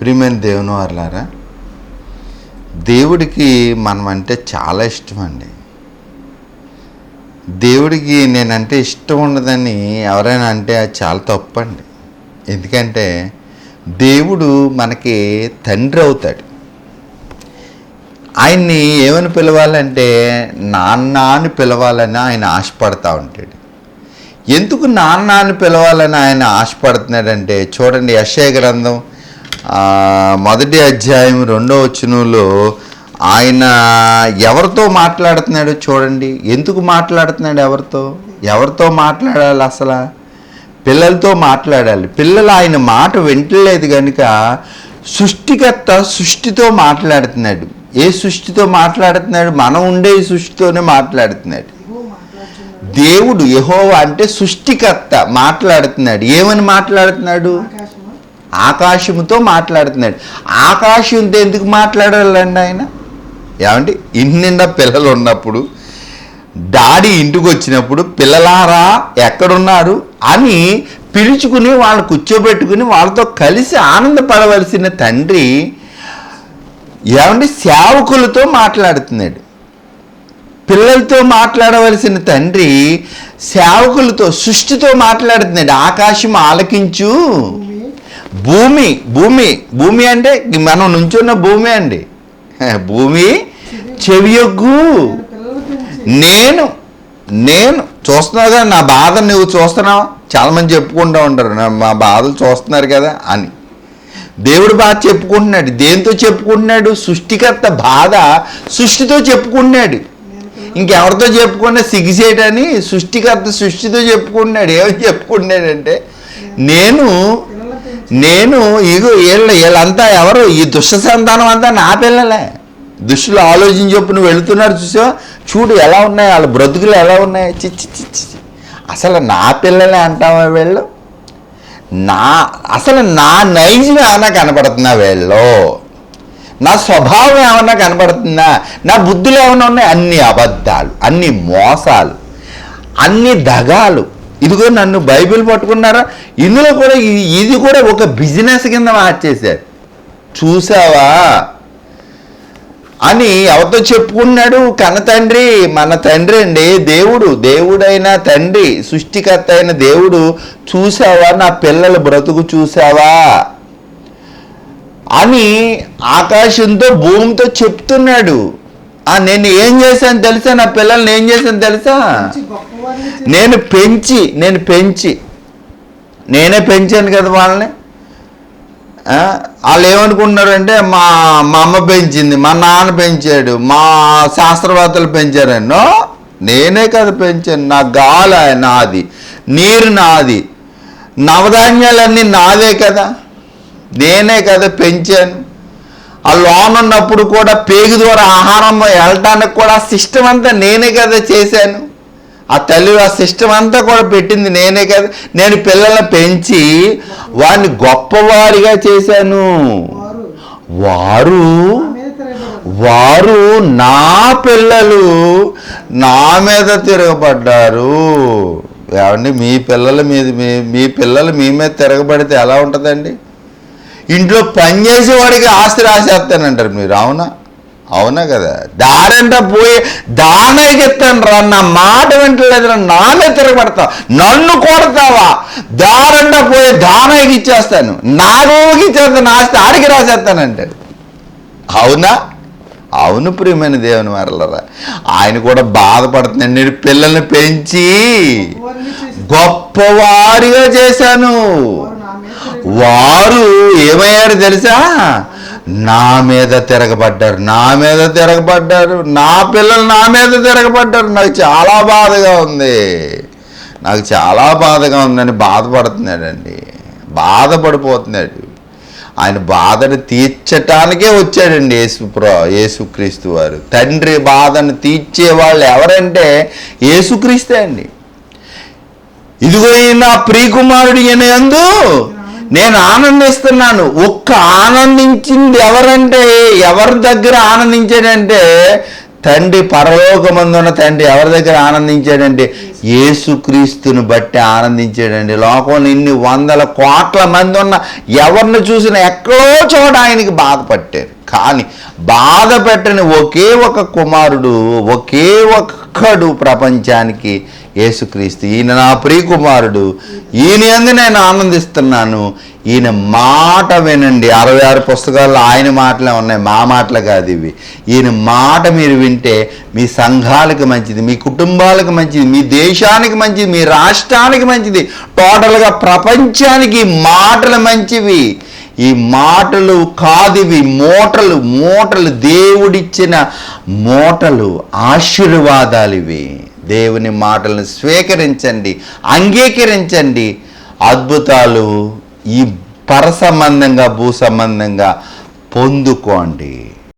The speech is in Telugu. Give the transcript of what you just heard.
ప్రియమైన దేవుని వారులారా దేవుడికి మనం అంటే చాలా ఇష్టం అండి దేవుడికి నేనంటే ఇష్టం ఉండదని ఎవరైనా అంటే అది చాలా తప్పండి. ఎందుకంటే దేవుడు మనకి తండ్రి అవుతాడు. ఆయన్ని ఏమని పిలవాలంటే నాన్న అని పిలవాలని ఆయన ఆశపడతా ఉంటాడు. ఎందుకు నాన్న అని పిలవాలని ఆయన ఆశపడుతున్నాడంటే చూడండి యశయ గ్రంథం మొదటి అధ్యాయం రెండో వచనంలో ఆయన ఎవరితో మాట్లాడుతున్నాడు చూడండి. ఎందుకు మాట్లాడుతున్నాడు ఎవరితో? ఎవరితో మాట్లాడాలి అసలు? పిల్లలతో మాట్లాడాలి. పిల్లలు ఆయన మాట వింటలేదు కనుక సృష్టికర్త సృష్టితో మాట్లాడుతున్నాడు. ఏ సృష్టితో మాట్లాడుతున్నాడు? మనం ఉండే సృష్టితోనే మాట్లాడుతున్నాడు. దేవుడు యహోవా అంటే సృష్టికర్త మాట్లాడుతున్నాడు. ఏమని మాట్లాడుతున్నాడు? ఆకాశముతో మాట్లాడుతున్నాడు. ఆకాశంతో ఎందుకు మాట్లాడాలండి ఆయన? ఏమంటే ఇంటి నిండా పిల్లలు ఉన్నప్పుడు డాడీ ఇంటికి వచ్చినప్పుడు పిల్లలారా ఎక్కడున్నారు అని పిలుచుకుని వాళ్ళు కూర్చోబెట్టుకుని వాళ్ళతో కలిసి ఆనందపడవలసిన తండ్రి ఏమంటే సేవకులతో మాట్లాడుతున్నాడు. పిల్లలతో మాట్లాడవలసిన తండ్రి సేవకులతో సృష్టితో మాట్లాడుతున్నాడు. ఆకాశం ఆలకించు భూమి భూమి భూమి అంటే మనం నుంచున్న భూమి అండి. భూమి చెవియొగ్గు నేను నేను నేను చూస్తున్నావు కదా నా బాధ నువ్వు చూస్తున్నావు? చాలా మంది చెప్పుకుంటూ ఉంటారు మా బాధలు చూస్తున్నారు కదా అని. దేవుడు బాధ చెప్పుకుంటున్నాడు దేంతో చెప్పుకుంటున్నాడు? సృష్టికర్త బాధ సృష్టితో చెప్పుకుంటున్నాడు. ఇంకెవరితో చెప్పుకున్నా సిగ్గుసేటని సృష్టికర్త సృష్టితో చెప్పుకుంటున్నాడు. ఏమని చెప్పుకుంటున్నాడంటే నేను నేను ఇగో వీళ్ళ వీళ్ళంతా ఎవరు ఈ దుష్ట సంతానం అంతా నా పిల్లలే. దుష్టులు ఆలోచించి చెప్పు నువ్వు వెళుతున్నారు చూసా చూడు ఎలా ఉన్నాయి వాళ్ళ బ్రతుకులు ఎలా ఉన్నాయి. చిచ్చి చిచ్చి చి. అసలు నా పిల్లలే అంటావా వీళ్ళు? నా అసలు నా నైజం ఏమైనా కనపడుతుందా వీళ్ళు? నా స్వభావం ఏమన్నా కనపడుతుందా? నా బుద్ధులు ఏమైనా ఉన్నాయి? అన్ని అబద్ధాలు అన్ని మోసాలు అన్ని దగాలు. ఇదిగో నన్ను బైబిల్ పట్టుకున్నారా? ఇందులో కూడా ఇది ఇది కూడా ఒక బిజినెస్ కింద మార్చేశారు. చూసావా? అని ఎవరితో చెప్పుకున్నాడు? కన్న తండ్రి మన తండ్రి అండి దేవుడు దేవుడైన తండ్రి సృష్టికర్త అయిన దేవుడు. చూసావా? నా పిల్లల బ్రతుకు చూసావా? అని ఆకాశంతో భూమితో చెప్తున్నాడు. నేను ఏం చేశాను తెలుసా? నా పిల్లల్ని ఏం చేశాను తెలుసా? నేను పెంచి నేను పెంచి. నేనే పెంచాను కదా వాళ్ళని. వాళ్ళు ఏమనుకుంటున్నారంటే మా మా అమ్మ పెంచింది మా నాన్న పెంచాడు మా శాస్త్రవేత్తలు పెంచారని. నో నేనే కదా పెంచాను. నా గాలి నాది నీరు నాది నవధాన్యాలన్నీ నాదే కదా. నేనే కదా పెంచాను. ఆ లోన్ ఉన్నప్పుడు కూడా పేగు ద్వారా ఆహారం వెళ్ళటానికి కూడా సిస్టమ్ అంతా నేనే కదా చేశాను. ఆ తల్లి ఆ సిస్టమ్ అంతా కూడా పెట్టింది నేనే కదా. నేను పిల్లల్ని పెంచి వారిని గొప్పవారిగా చేశాను. వారు వారు నా పిల్లలు నా మీద తిరగబడ్డారు. ఏమండి మీ పిల్లల మీద మీ పిల్లలు మీ మీద తిరగబడితే ఎలా ఉంటుందండి? ఇంట్లో పని చేసేవాడికి ఆస్తి రాసేస్తానంటారు మీరు అవునా? అవునా కదా? దారంట పోయి దానకి ఇస్తాను రా నా మాట వింటలేదు నానే తిరగబడతావు నన్ను కొడతావా? దారంట పోయి దానకి ఇచ్చేస్తాను నా రోజుకి ఇచ్చేస్తాను ఆస్తి ఆడికి రాసేస్తానంటాడు. అవునా? అవును ప్రియమైన దేవుని వారలరా ఆయన కూడా బాధపడుతున్నాడు నేను పిల్లల్ని పెంచి గొప్పవారిగా చేశాను. వారు ఏమయ్యారు తెలుసా? నా మీద తిరగబడ్డారు నా మీద తిరగబడ్డారు నా పిల్లలు నా మీద తిరగబడ్డారు. నాకు చాలా బాధగా ఉంది. నాకు చాలా బాధగా ఉందని బాధపడుతున్నాడండి. బాధపడిపోతున్నాడు. ఆయన బాధను తీర్చటానికే వచ్చాడండి యేసుప్ర యేసుక్రీస్తు వారు. తండ్రి బాధను తీర్చే వాళ్ళు ఎవరంటే యేసుక్రీస్తే అండి. ఇదిగో నా ప్రియకుమారుడు ఎందు నేను ఆనందిస్తున్నాను. ఒక్క ఆనందించింది ఎవరంటే ఎవరి దగ్గర ఆనందించాడంటే తండ్రి పరలోకమందున్న తండ్రి ఎవరి దగ్గర ఆనందించాడంటే యేసుక్రీస్తుని బట్టి ఆనందించాడండి. లోకంలో ఇన్ని వందల కోట్ల మంది ఉన్న ఎవరిని చూసినా ఎక్కడో చోట ఆయనకి బాధపట్టారు కానీ బాధ పెట్టని ఒకే ఒక కుమారుడు ఒకే ఒక్కడు ప్రపంచానికి యేసుక్రీస్తు. ఈయన నా ప్రియ కుమారుడు ఈయన ఎందు నేను ఆనందిస్తున్నాను. ఈయన మాట వినండి. అరవై ఆరు పుస్తకాల్లో ఆయన మాటలే ఉన్నాయి మా మాటలు కాదు ఇవి. ఈయన మాట మీరు వింటే మీ సంఘాలకు మంచిది మీ కుటుంబాలకు మంచిది మీ దేశానికి మంచిది మీ రాష్ట్రానికి మంచిది టోటల్గా ప్రపంచానికి మాటలు మంచివి. ఈ మాటలు కాదివి మూటలు మూటలు దేవుడిచ్చిన మూటలు ఆశీర్వాదాలు ఇవి దేవుని మాటలను స్వీకరించండి అంగీకరించండి. అద్భుతాలు ఈ పర సంబంధంగా భూ సంబంధంగా పొందుకోండి.